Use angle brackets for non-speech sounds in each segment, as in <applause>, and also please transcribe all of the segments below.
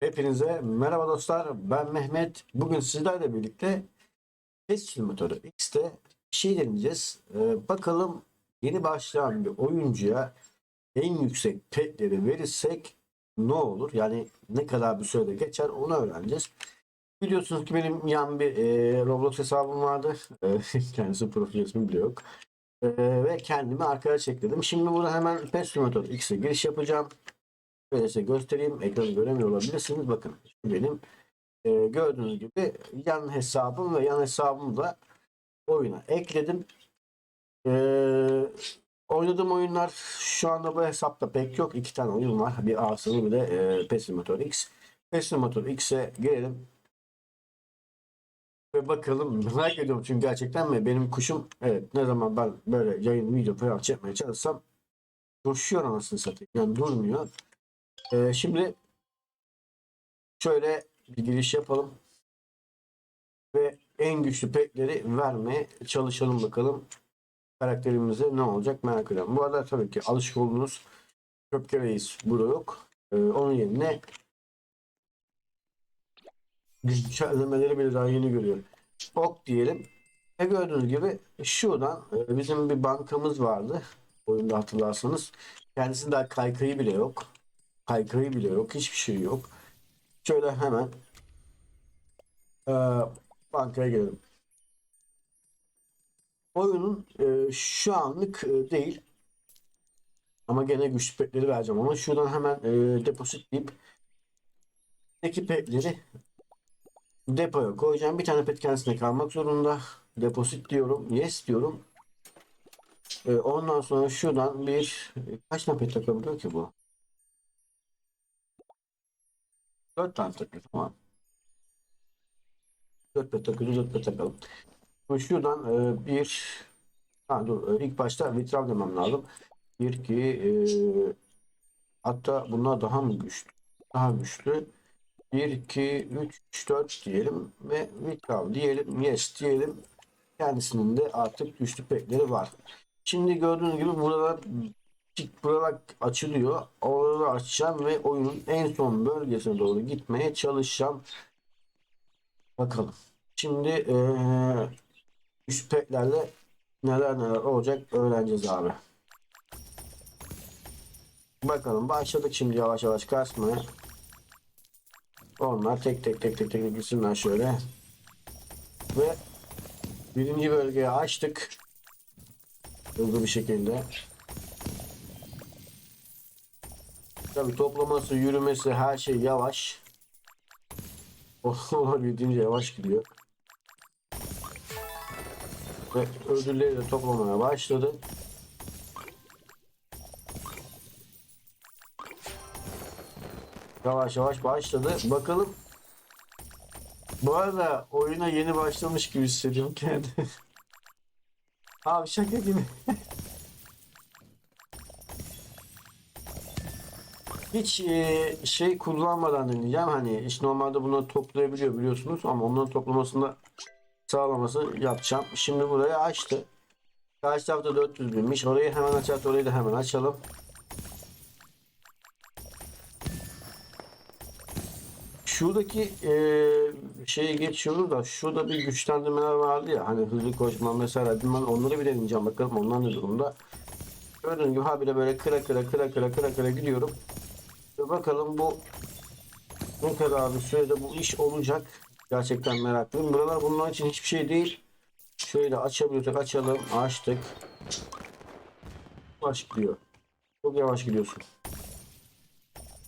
Hepinize merhaba dostlar. Ben Mehmet. Bugün sizlerle birlikte Test Simulator X'te bir şey deneyeceğiz. Ee, bakalım yeni başlayan bir oyuncuya en yüksek petleri verirsek ne olur? Yani ne kadar bir sürede geçer onu öğreneceğiz. Biliyorsunuz ki benim yan bir e, Roblox hesabım vardı. <laughs> E, kendisi profil ismi bile yok. E, ve kendimi arkadaş ekledim. Şimdi burada hemen Pet Simulator X'e giriş yapacağım. Şöyle size göstereyim. Ekranı göremiyor olabilirsiniz. Bakın şu benim e, gördüğünüz gibi yan hesabım ve yan hesabımı da oyuna ekledim. E, oynadığım oyunlar şu anda bu hesapta pek yok. İki tane oyun var. Bir Arsenal bir de e, PES Simulator X. PES Simulator X'e girelim. Ve bakalım merak ediyorum çünkü gerçekten mi benim kuşum evet ne zaman ben böyle yayın video falan çekmeye çalışsam koşuyor anasını satayım. Yani durmuyor. Ee, şimdi şöyle bir giriş yapalım. Ve en güçlü petleri vermeye çalışalım bakalım. Karakterimize ne olacak merak ediyorum. Bu arada tabii ki alışık olduğunuz Köpke Reis burada yok. Ee, onun yerine güncellemeleri bile daha yeni görüyorum. Ok diyelim. Ve gördüğünüz gibi şuradan e, bizim bir bankamız vardı. Oyunda hatırlarsanız. Kendisinde daha kaykayı bile yok. Kaykayı bile yok. Hiçbir şey yok. Şöyle hemen e, bankaya gelelim. Oyunun e, şu anlık e, değil. Ama gene güçlü petleri vereceğim ama şuradan hemen e, deposit deyip Peki petleri depoya koyacağım. Bir tane pet kendisine kalmak zorunda. Deposit diyorum. Yes diyorum. E, ondan sonra şuradan bir kaç tane pet takabiliyor ki bu? 4 tane takıyor tamam. 4 pet takıyoruz 4 pet takalım. Şimdi şuradan e, bir ha dur e, ilk başta vitral demem lazım. 1 2 e, hatta bunlar daha mı güçlü? Daha güçlü. 1 2 3 3 4 diyelim ve vitral diyelim. Yes diyelim. Kendisinin de artık güçlü petleri var. Şimdi gördüğünüz gibi buralar buralar açılıyor. Oraları açacağım ve oyunun en son bölgesine doğru gitmeye çalışacağım. Bakalım. Şimdi eee üst petlerle neler neler olacak öğreneceğiz abi. Bakalım başladık şimdi yavaş yavaş kasmaya. Onlar tek tek tek tek tek gitsinler şöyle. Ve birinci bölgeyi açtık. Hızlı bir şekilde. Tabi toplaması, yürümesi her şey yavaş. <laughs> Olabildiğince yavaş gidiyor. Ve ödülleri de toplamaya başladı. Yavaş yavaş başladı. Bakalım. Bu arada oyuna yeni başlamış gibi hissediyorum kendimi. <laughs> Abi şaka gibi. <laughs> Hiç e, şey kullanmadan deneyeceğim. Hani iş normalde bunları toplayabiliyor biliyorsunuz ama onların toplamasında sağlaması yapacağım. Şimdi burayı açtı. Karşı tarafta 400 binmiş. Orayı hemen açar. Orayı da hemen açalım. Şuradaki e, şeyi geçiyoruz da şurada bir güçlendirmeler vardı ya hani hızlı koşma mesela ben onları bir deneyeceğim bakalım onlar ne durumda. Gördüğünüz gibi habire böyle kıra kıra kıra kıra kıra kıra gidiyorum. Bakalım bu ne kadar bir sürede bu iş olacak. Gerçekten meraklıyım. Buralar bunlar için hiçbir şey değil. Şöyle açabiliyorsak açalım. Açtık. Yavaş gidiyor. Çok yavaş gidiyorsun.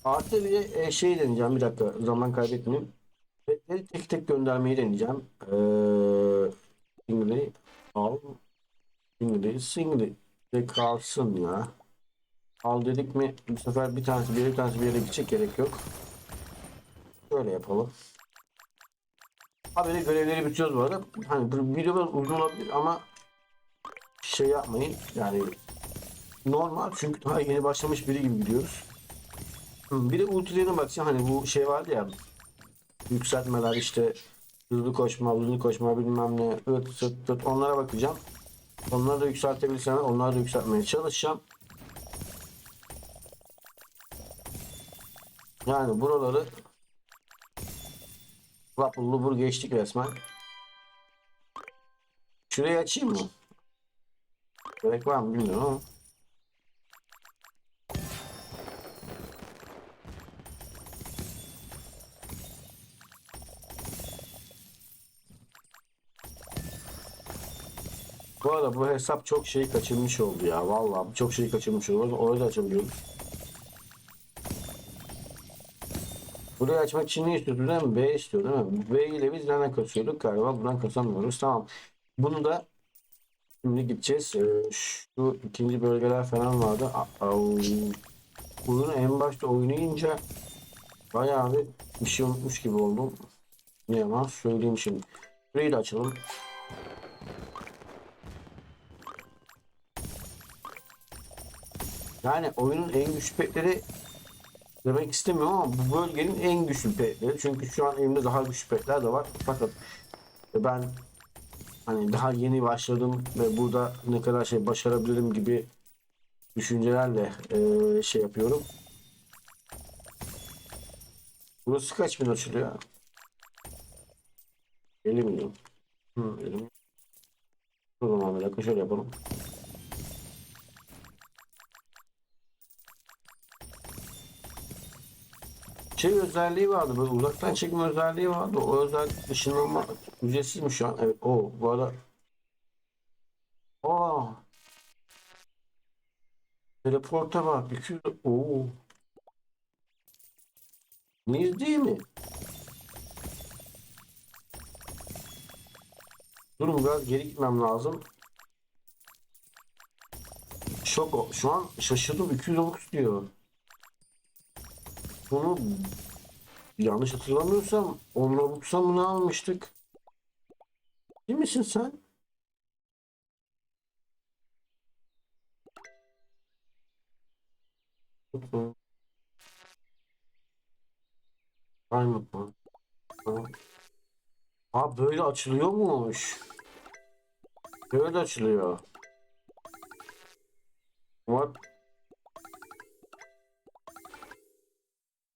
Artı bir de e, şey deneyeceğim. Bir dakika zaman kaybetmeyeyim. Petleri tek tek göndermeyi deneyeceğim. Ee, singly al. Singly singly de kalsın ya. Al dedik mi bu sefer bir tanesi bir yere bir tanesi bir yere gidecek gerek yok. Şöyle yapalım. Haberi görevleri bitiriyoruz bu arada. Hani bu video biraz uzun olabilir ama şey yapmayın yani normal çünkü daha yeni başlamış biri gibi gidiyoruz. Bir de ultilerine bakacağım hani bu şey vardı ya yükseltmeler işte hızlı koşma, hızlı koşma bilmem ne ıt sıt tıt onlara bakacağım. Onları da yükseltebilirsem onları da yükseltmeye çalışacağım. Yani buraları Lapul lubur geçtik resmen. Şurayı açayım mı? Gerek var mı bilmiyorum ama. Bu arada bu hesap çok şey kaçırmış oldu ya. Vallahi çok şey kaçırmış oldu. Orayı da açabiliyoruz. Burayı açmak için ne istiyordu değil mi? B istiyor değil mi? B ile biz nereden kasıyorduk? Galiba buradan kasamıyoruz. Tamam. Bunu da şimdi gideceğiz. Ee, şu ikinci bölgeler falan vardı. Oyunu en başta oynayınca bayağı bir bir şey unutmuş gibi oldum. Ne yalan söyleyeyim şimdi. Burayı da açalım. Yani oyunun en güçlü petleri demek istemiyorum ama bu bölgenin en güçlü petleri. Çünkü şu an elimde daha güçlü petler de var. Fakat ben hani daha yeni başladım ve burada ne kadar şey başarabilirim gibi düşüncelerle eee, şey yapıyorum. Burası kaç bin açılıyor? 50 milyon. Hı, 50 milyon. O zaman bir dakika şöyle yapalım. Şey özelliği vardı böyle uzaktan çekme özelliği vardı. O özellik ışınlanma ücretsiz mi şu an? Evet o bu arada. Aa. Teleporta bak 200 Oo. Neyiz değil mi? Durun biraz geri gitmem lazım. Şok şu an şaşırdım 200 Robux diyor. Bunu yanlış hatırlamıyorsam 10 Robux'a mı ne almıştık? Değil misin sen? Aynen. Tamam. Aa böyle açılıyormuş. Böyle açılıyor. What?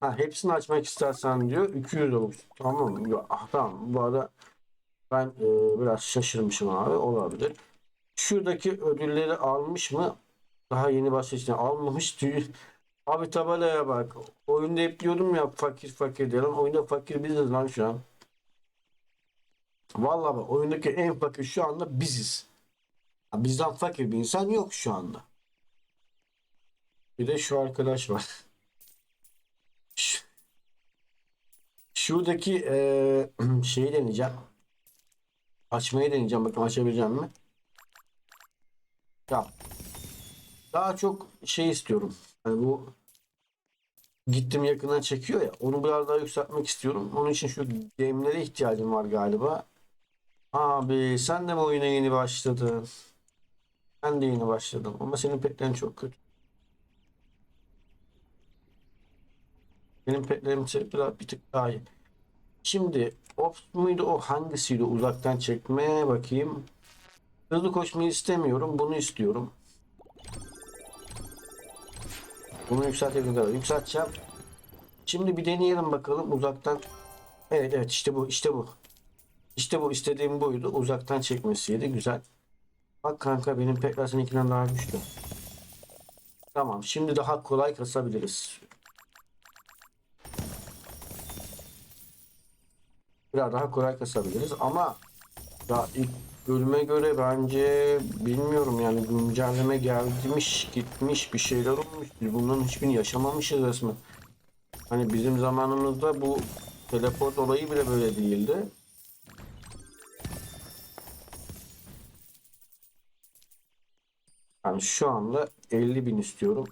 Ha, hepsini açmak istersen diyor 200 Robux. Tamam ya, ah, tamam bu arada ben e, biraz şaşırmışım abi olabilir. Şuradaki ödülleri almış mı? Daha yeni başlayışını almamış diyor. Abi tabelaya bak. Oyunda hep diyordum ya fakir fakir diye. Oyunda fakir biziz lan şu an. Vallahi bak oyundaki en fakir şu anda biziz. Ha, Bizden fakir bir insan yok şu anda. Bir de şu arkadaş var. <laughs> Şuradaki eee <clears throat> şeyi deneyeceğim. Açmayı deneyeceğim. Bakın açabileceğim mi? Ya. Daha çok şey istiyorum. Hani bu gittim yakından çekiyor ya. Onu biraz daha yükseltmek istiyorum. Onun için şu game'lere ihtiyacım var galiba. Abi sen de mi oyuna yeni başladın? Ben de yeni başladım. Ama senin petlerin çok kötü. Benim petlerim biraz bir tık daha iyi. Şimdi Ops muydu o hangisiydi uzaktan çekmeye bakayım. Hızlı koşmayı istemiyorum. Bunu istiyorum. Bunu yükseltebilirim yükselteceğim. Şimdi bir deneyelim bakalım uzaktan. Evet evet işte bu işte bu. İşte bu istediğim buydu. Uzaktan çekmesiydi. Güzel. Bak kanka benim petler seninkinden daha güçlü. Tamam şimdi daha kolay kasabiliriz. Biraz daha kolay kasabiliriz ama ya ilk bölüme göre bence bilmiyorum yani güncelleme gelmiş gitmiş bir şeyler olmuş. Biz bunların hiçbirini yaşamamışız resmen. Hani bizim zamanımızda bu teleport olayı bile böyle değildi. Yani şu anda 50 bin istiyorum.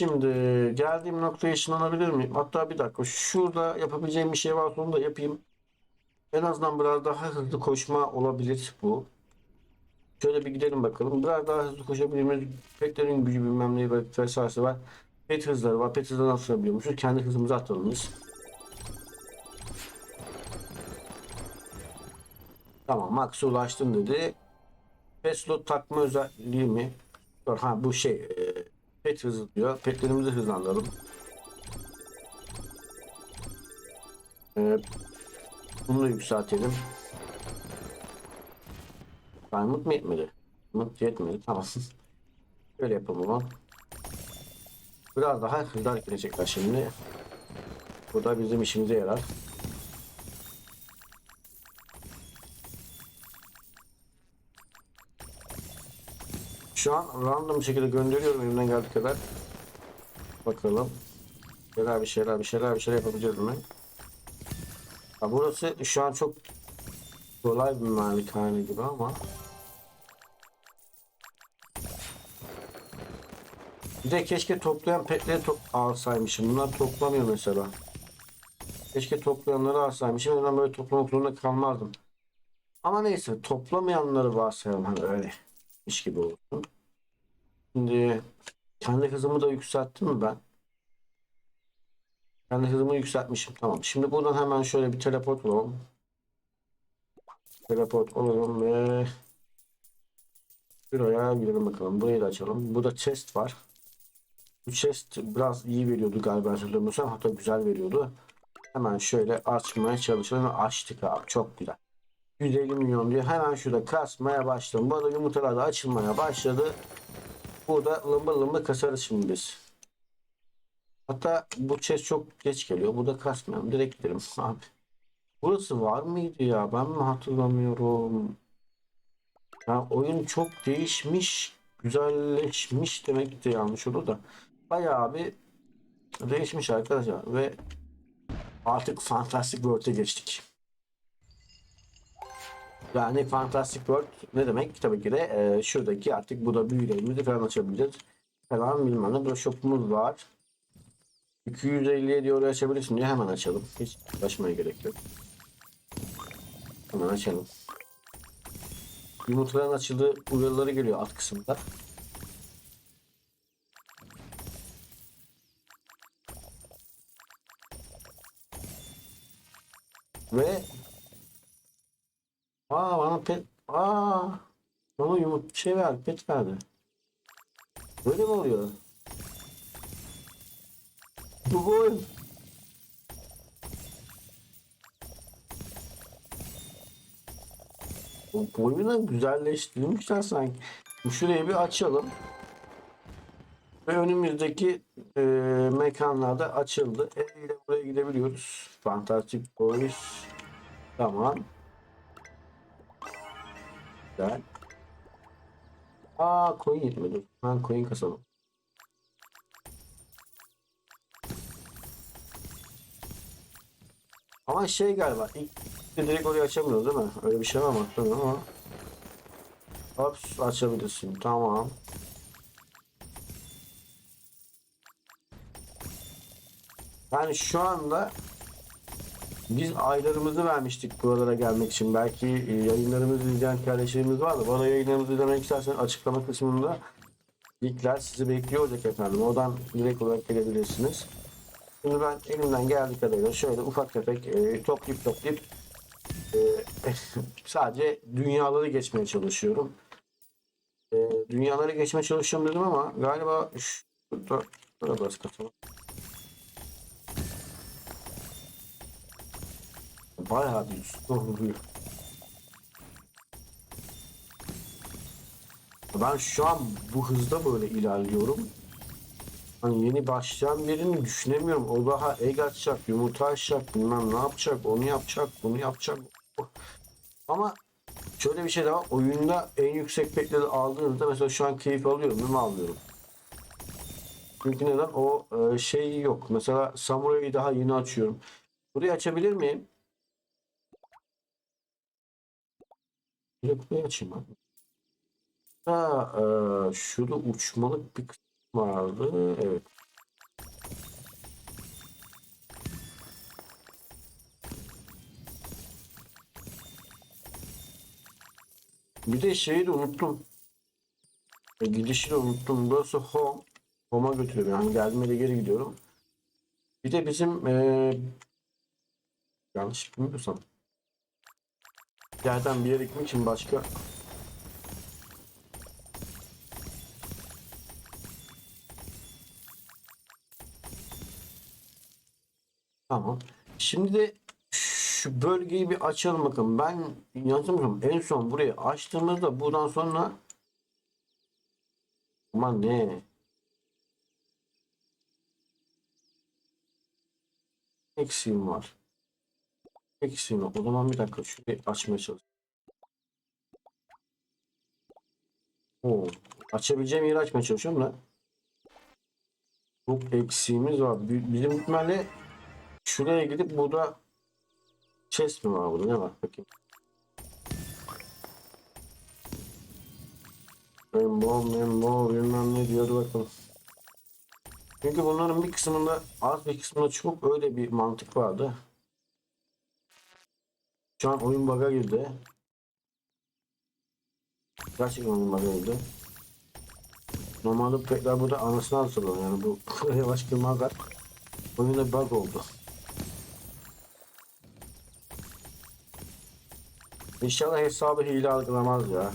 Şimdi geldiğim noktaya ışınlanabilir miyim? Hatta bir dakika şurada yapabileceğim bir şey varsa onu da yapayım. En azından biraz daha hızlı koşma olabilir bu. Şöyle bir gidelim bakalım. Biraz daha hızlı koşabilmemiz petlerin gücü bilmem neyi ve vesairesi var. Pet hızları var. Pet hızlarını atlayabiliyormuşuz. Kendi hızımızı atalım biz. Tamam max ulaştım dedi. Pet slot takma özelliği mi? Ha bu şey e, Pet hızı. Petlerimizi hızlandıralım. Ee, bunu yükseltelim. Diamond mı yetmedi? Diamond yetmedi. Tamam. <laughs> Böyle yapalım o zaman. Biraz daha hızlı hareket edecekler şimdi. Bu da bizim işimize yarar. Şu an random bir şekilde gönderiyorum elimden geldiği kadar. Bakalım. Şeyler bir şeyler bir şeyler bir şeyler yapabileceğiz mi? Ha, burası şu an çok kolay bir malikane gibi ama Bir de keşke toplayan petleri to alsaymışım. Bunlar toplamıyor mesela. Keşke toplayanları alsaymışım. Ondan böyle toplamak zorunda kalmazdım. Ama neyse toplamayanları varsayalım hani öyle. İş gibi olsun. Şimdi kendi hızımı da yükselttim mi ben? Kendi hızımı yükseltmişim. Tamam. Şimdi buradan hemen şöyle bir teleport olalım. Teleport olalım ve Buraya gidelim bakalım. Burayı da açalım. Burada chest var. Bu chest biraz iyi veriyordu galiba hatırlamıyorsam. Hatta güzel veriyordu. Hemen şöyle açmaya çalışalım. Açtık abi. Çok güzel. 150 milyon diyor. Hemen şurada kasmaya başladım. Bu arada yumurtalar da açılmaya başladı. Burada lımbır lımbır kasarız şimdi biz. Hatta bu chest çok geç geliyor. Burada kasmayalım. Direkt gidelim abi. Burası var mıydı ya? Ben mi hatırlamıyorum? Ya oyun çok değişmiş, güzelleşmiş demek de yanlış olur da. Bayağı bir değişmiş arkadaşlar ve artık Fantastic World'e geçtik. Yani Fantastic World ne demek? Tabii ki de e, şuradaki artık bu da büyülerimizi falan açabileceğiz. Falan bilmem ne. Burada shop'umuz var. 250'ye diyor açabilirsin diye hemen açalım. Hiç uğraşmaya gerek yok. Hemen açalım. Yumurtaların açıldığı uyarıları geliyor alt kısımda. Aa pet Aa bana yumurta şey ver pet verdi. Böyle mi oluyor? Bu bu oyun. Bu boyunu güzelleştirmişler sanki. Şurayı bir açalım. Ve önümüzdeki e, mekanlarda açıldı. E ile buraya gidebiliyoruz. Fantastic Boys. Tamam. Güzel. Aa coin yetmedi. Ben coin kasalım. Ama şey galiba ilk direkt orayı açamıyoruz değil mi? Öyle bir şey var mı? Ama. Hops açabilirsin. Tamam. Yani şu anda biz aylarımızı vermiştik buralara gelmek için. Belki e, yayınlarımızı izleyen kardeşlerimiz var da bana yayınlarımızı izlemek istersen açıklama kısmında linkler sizi bekliyor olacak efendim. Oradan direkt olarak gelebilirsiniz. Şimdi ben elimden geldiği kadarıyla şöyle ufak tefek e, toplayıp toplayıp e, sadece dünyaları geçmeye çalışıyorum. E, dünyaları geçmeye çalışıyorum dedim ama galiba şurada şurada biraz katalım. Bayağı bir üstü oluyor. Ben şu an bu hızda böyle ilerliyorum. Hani yeni başlayan birini düşünemiyorum. O daha egg açacak, yumurta açacak, bilmem ne yapacak, onu yapacak, bunu yapacak. Ama şöyle bir şey daha var. Oyunda en yüksek petleri aldığınızda mesela şu an keyif alıyorum değil mi? Alıyorum. Çünkü neden? O e, şey yok. Mesela Samurai'yi daha yeni açıyorum. Burayı açabilir miyim? Bir de burayı açayım abi. Ha, e, şurada uçmalık bir kısım vardı. Evet. Bir de şeyi de unuttum. E, gidişi de unuttum. Burası home. Home'a götürüyorum. Yani geldiğimde geri gidiyorum. Bir de bizim e, yanlış bilmiyorsam Yerden bir yere gitmek için başka Tamam. Şimdi de şu bölgeyi bir açalım bakın. Ben yanılmıyorum. En son burayı açtığımızda buradan sonra aman ne eksiğim var. Eksiğim var. O zaman bir dakika şurayı açmaya çalışayım. Oo, açabileceğim yeri açmaya çalışıyorum da. Çok eksiğimiz var. Bi- Bizim ihtimalle şuraya gidip burada chest mi var burada? Ne var? Bakayım. Rainbow, rainbow bilmem ne diyordu bakalım. Çünkü bunların bir kısmında az bir kısmında çok öyle bir mantık vardı. Şu an oyun bug'a girdi. Gerçekten oyun bug'a girdi. Normalde pekler burada anasını hatırlıyor yani bu <laughs> yavaş kırmazlar. Oyunda bug oldu. İnşallah hesabı hile algılamaz ya.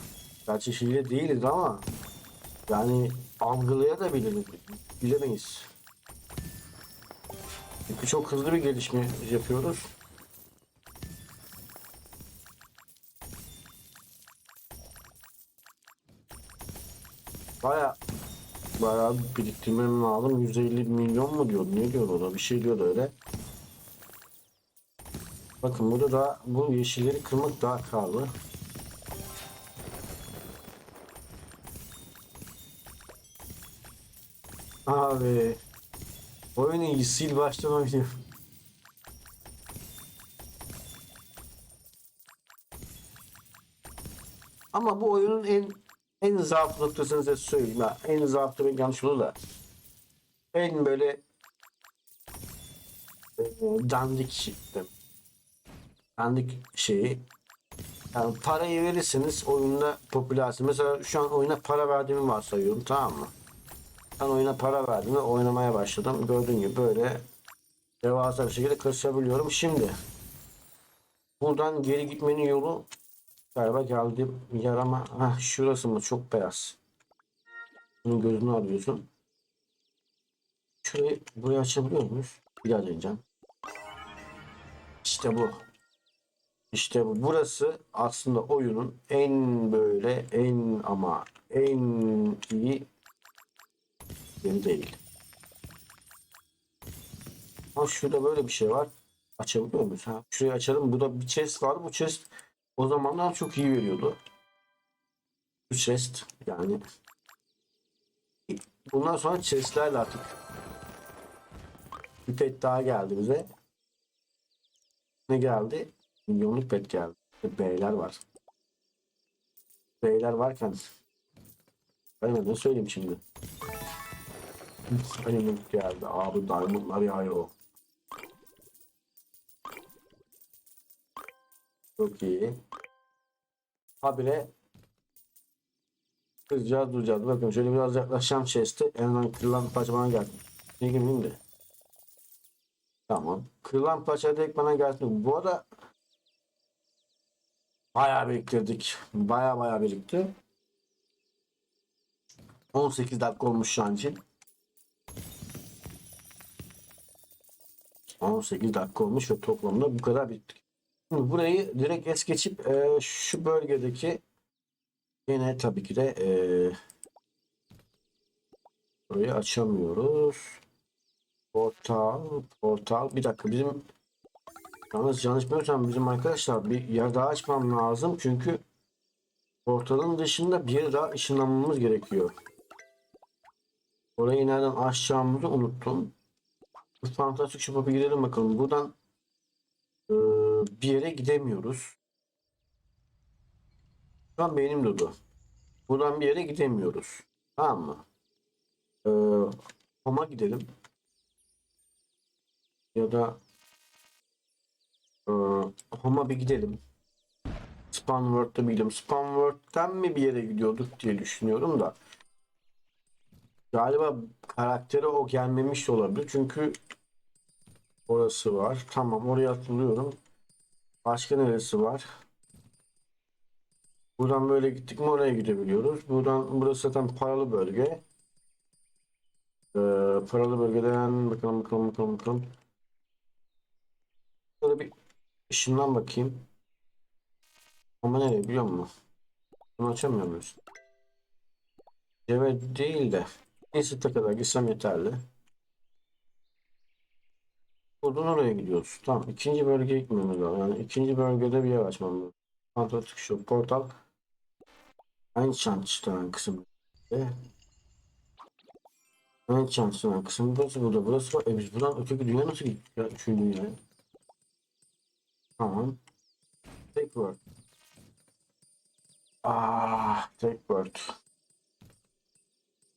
Gerçi hile değiliz ama yani algılayabiliriz. Bilemeyiz. Çünkü çok hızlı bir gelişme yapıyoruz. Baya bayağı biriktirmem lazım. 150 milyon mu diyor? Ne diyor orada? Bir şey diyor öyle. Bakın burada da bu yeşilleri kırmak daha karlı. Abi oyunu iyi sil baştan oynuyor. Ama bu oyunun en en zaaf noktasını size söyleyeyim. Ha. En zaaf demek yanlış olur da. En böyle e, dandik dandik şeyi yani parayı verirseniz oyunda popülersin. Mesela şu an oyuna para verdiğimi varsayıyorum tamam mı? Ben oyuna para verdim ve oynamaya başladım. Gördüğün gibi böyle devasa bir şekilde kırışabiliyorum. Şimdi buradan geri gitmenin yolu galiba geldi yer ama heh, şurası mı çok beyaz. Bunun gözünü alıyorsun. Şurayı buraya açabiliyor muyuz? Bir daha deneyeceğim. İşte bu. İşte bu. Burası aslında oyunun en böyle en ama en iyi yeri değil. Ama şurada böyle bir şey var. Açabiliyor muyuz? Ha, şurayı açalım. Burada bir chest var. Bu chest o zamanlar çok iyi veriyordu. Bu chest yani. Bundan sonra chestlerle artık bir pet daha geldi bize. Ne geldi? Milyonluk pet geldi. Beyler var. Beyler varken ben ne söyleyeyim şimdi? Diamond geldi. Abi diamondlar yağıyor. Çok iyi. Habire kıracağız duracağız. Bakın şöyle biraz yaklaşacağım chest'e. En azından kırılan parça bana geldi. Ne girmeyeyim de. Tamam. Kırılan parça direkt bana gelsin. Bu arada bayağı biriktirdik. Bayağı bayağı birikti. 18 dakika olmuş şu an için. 18 dakika olmuş ve toplamda bu kadar bittik. Burayı direkt es geçip e, şu bölgedeki yine tabii ki de e, burayı açamıyoruz. Portal, portal. Bir dakika bizim yalnız yanlış bilmiyorsam bizim arkadaşlar bir yer daha açmam lazım çünkü portalın dışında bir yer daha ışınlanmamız gerekiyor. Orayı nereden açacağımızı unuttum. Fantastik shop'a girelim bakalım. Buradan e, bir yere gidemiyoruz. Şu an benim durdu. Buradan bir yere gidemiyoruz. Tamam mı? E, Home'a gidelim. Ya da e, Home'a bir gidelim. Spamworld'da bir gidelim. Spamworld'den mi bir yere gidiyorduk diye düşünüyorum da. Galiba karaktere o gelmemiş olabilir. Çünkü orası var. Tamam oraya atılıyorum. Başka neresi var? Buradan böyle gittik mi oraya gidebiliyoruz. Buradan burası zaten paralı bölge. Ee, paralı bölgeden bakalım bakalım bakalım bakalım. Şurada bir ışından bakayım. Ama nereye biliyor musun? Bunu açamıyor muyuz? Evet değil de. Neyse kadar gitsem yeterli. Buradan oraya gidiyoruz. Tamam. ikinci bölgeye gitmemiz lazım. Yani ikinci bölgede bir yer açmamız lazım. Kontrol çıkışı. Portal. Aynı şanslı kısım. E, Aynı şanslı kısım. Burası burada. Burası var. E biz buradan öteki dünya nasıl gittik ya? Üçüncü dünyaya. Tamam. Tek word. Ah, tek word.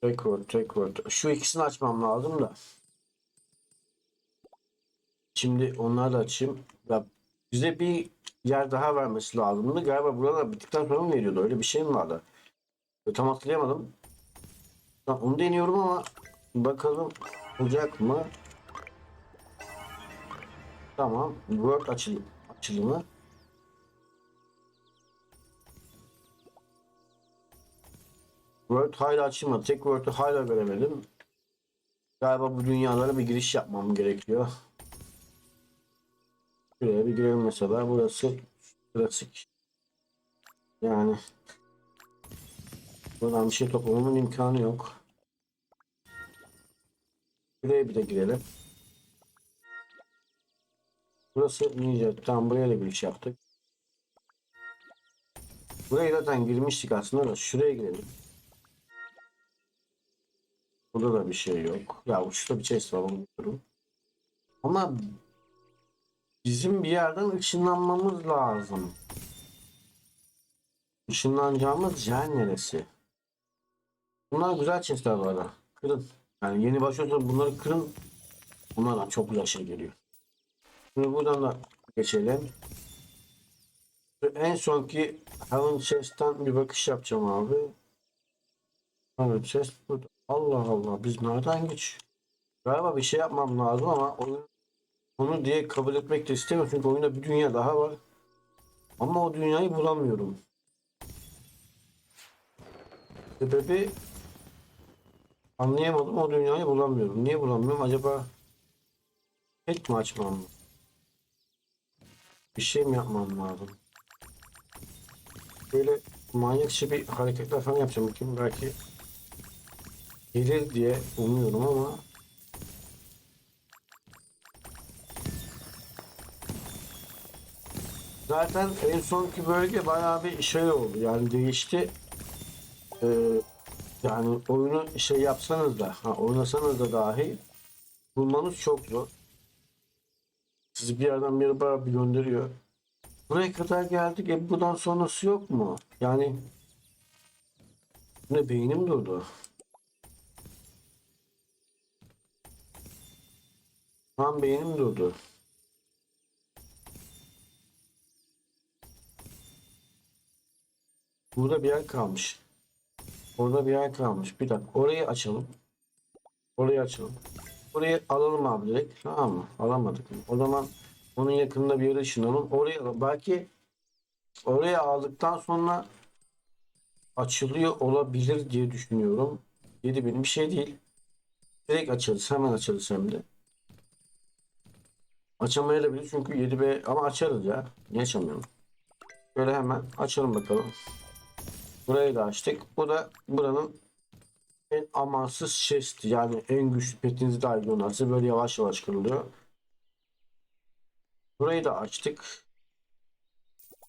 Tek word, tek word. Şu ikisini açmam lazım da. Şimdi onları da açayım. Ya bize bir yer daha vermesi lazımdı. Galiba burada bittikten sonra mı veriyordu? Öyle bir şey mi vardı? E, Tam hatırlayamadım. Tamam, onu deniyorum ama bakalım olacak mı? Tamam. Word açılım, açılımı. Word hala açılmadı. Tek Word'ü hala göremedim. Galiba bu dünyalara bir giriş yapmam gerekiyor. Şuraya bir girelim mesela. Burası klasik. Yani buradan bir şey toplamamın imkanı yok. Buraya bir de girelim. Burası Ninja. Tamam buraya da giriş yaptık. Buraya zaten girmiştik aslında da şuraya girelim. Burada da bir şey yok. Ya uçta bir chest var onu. Ama bizim bir yerden ışınlanmamız lazım. Işınlanacağımız yer neresi? Bunlar güzel chestler bu arada. Kırın. Yani yeni başlıyorsanız bunları kırın. Bunlardan çok güzel şey geliyor. Şimdi buradan da geçelim. Şu En sonki Heaven Chest'ten bir bakış yapacağım abi. Evet chest burada. Allah Allah biz nereden geç? Galiba bir şey yapmam lazım ama oyun onu diye kabul etmek de istemiyorum çünkü oyunda bir dünya daha var. Ama o dünyayı bulamıyorum. Sebebi anlayamadım o dünyayı bulamıyorum. Niye bulamıyorum? Acaba tek mi açmam mı? Bir şey mi yapmam lazım? Böyle manyakça bir hareketler falan yapacağım bakayım belki gelir diye umuyorum ama zaten en sonki bölge bayağı bir şey oldu. Yani değişti. Ee, yani oyunu şey yapsanız da ha, oynasanız da dahi bulmanız çok zor. Sizi bir yerden bir bayağı bir gönderiyor. Buraya kadar geldik. E buradan sonrası yok mu? Yani ne beynim durdu. Lan beynim durdu. Burada bir yer kalmış. Orada bir yer kalmış. Bir dakika. Orayı açalım. Orayı açalım. Orayı alalım abi direkt. Tamam mı? Alamadık. O zaman onun yakınında bir yere ışınalım. Oraya. Belki oraya aldıktan sonra açılıyor olabilir diye düşünüyorum. 7000 bir şey değil. Direkt açarız. Hemen açarız hem de. Açamayabilir çünkü 7B ama açarız ya. Niye açamıyorum? Böyle hemen açalım bakalım. Burayı da açtık. Bu da buranın en amansız chest yani en güçlü petinizi dahi gönderse böyle yavaş yavaş kırılıyor. Burayı da açtık.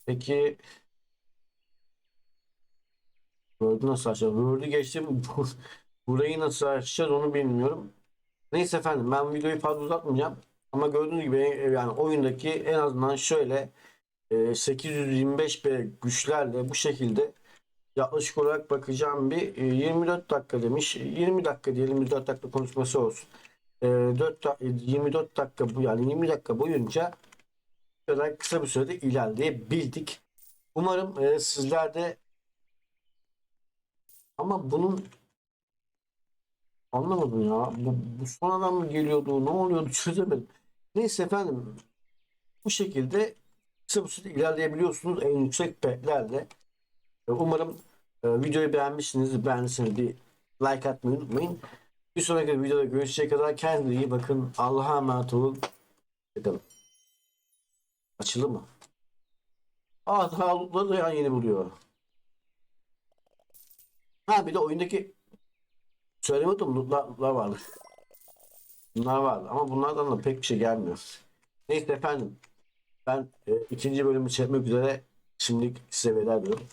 Peki Word'u nasıl açacağız? Word'u geçtim. <laughs> Burayı nasıl açacağız onu bilmiyorum. Neyse efendim ben videoyu fazla uzatmayacağım. Ama gördüğünüz gibi e, yani oyundaki en azından şöyle e, 825p güçlerle bu şekilde yaklaşık olarak bakacağım bir e, 24 dakika demiş. 20 dakika diyelim 24 dakika konuşması olsun. E, 4 da- 24 dakika bu yani 20 dakika boyunca kadar kısa bir sürede ilerleyebildik. Umarım e, sizler de ama bunun anlamadım ya. Bu, bu sonradan mı geliyordu? Ne oluyordu? <laughs> Çözemedim. Neyse efendim. Bu şekilde kısa bir sürede ilerleyebiliyorsunuz en yüksek petlerle. Umarım e, videoyu beğenmişsiniz. Beğendiyseniz bir like atmayı unutmayın. Bir sonraki videoda görüşecek kadar kendinize iyi bakın. Allah'a emanet olun. Hoşçakalın. Açıldı mı? Aa daha da yeni buluyor. Ha bir de oyundaki söylemedim lootlar vardı. Bunlar vardı ama bunlardan da pek bir şey gelmiyor. Neyse efendim. Ben e, ikinci bölümü çekmek üzere şimdilik size veda ediyorum.